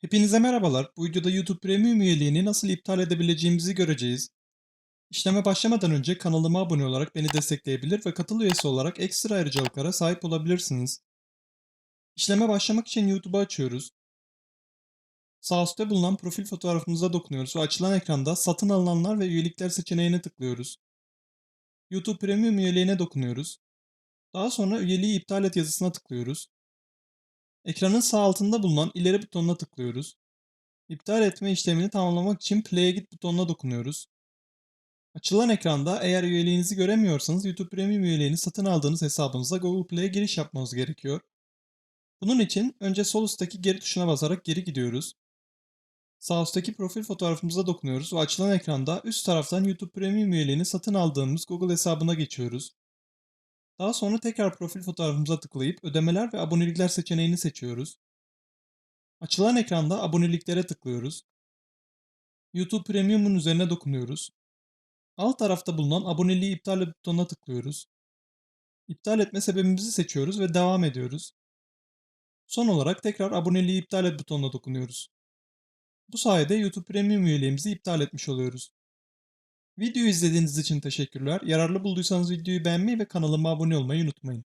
Hepinize merhabalar. Bu videoda YouTube Premium üyeliğini nasıl iptal edebileceğimizi göreceğiz. İşleme başlamadan önce kanalıma abone olarak beni destekleyebilir ve katıl üyesi olarak ekstra ayrıcalıklara sahip olabilirsiniz. İşleme başlamak için YouTube'u açıyoruz. Sağ üstte bulunan profil fotoğrafımıza dokunuyoruz ve açılan ekranda satın alınanlar ve üyelikler seçeneğine tıklıyoruz. YouTube Premium üyeliğine dokunuyoruz. Daha sonra üyeliği iptal et yazısına tıklıyoruz. Ekranın sağ altında bulunan ileri butonuna tıklıyoruz. İptal etme işlemini tamamlamak için Play'e git butonuna dokunuyoruz. Açılan ekranda eğer üyeliğinizi göremiyorsanız YouTube Premium üyeliğini satın aldığınız hesabınıza Google Play'e giriş yapmanız gerekiyor. Bunun için önce sol üstteki geri tuşuna basarak geri gidiyoruz. Sağ üstteki profil fotoğrafımıza dokunuyoruz ve açılan ekranda üst taraftan YouTube Premium üyeliğini satın aldığımız Google hesabına geçiyoruz. Daha sonra tekrar profil fotoğrafımıza tıklayıp ödemeler ve abonelikler seçeneğini seçiyoruz. Açılan ekranda aboneliklere tıklıyoruz. YouTube Premium'un üzerine dokunuyoruz. Alt tarafta bulunan aboneliği iptal et butonuna tıklıyoruz. İptal etme sebebimizi seçiyoruz ve devam ediyoruz. Son olarak tekrar aboneliği iptal et butonuna dokunuyoruz. Bu sayede YouTube Premium üyeliğimizi iptal etmiş oluyoruz. Videoyu izlediğiniz için teşekkürler. Yararlı bulduysanız videoyu beğenmeyi ve kanalıma abone olmayı unutmayın.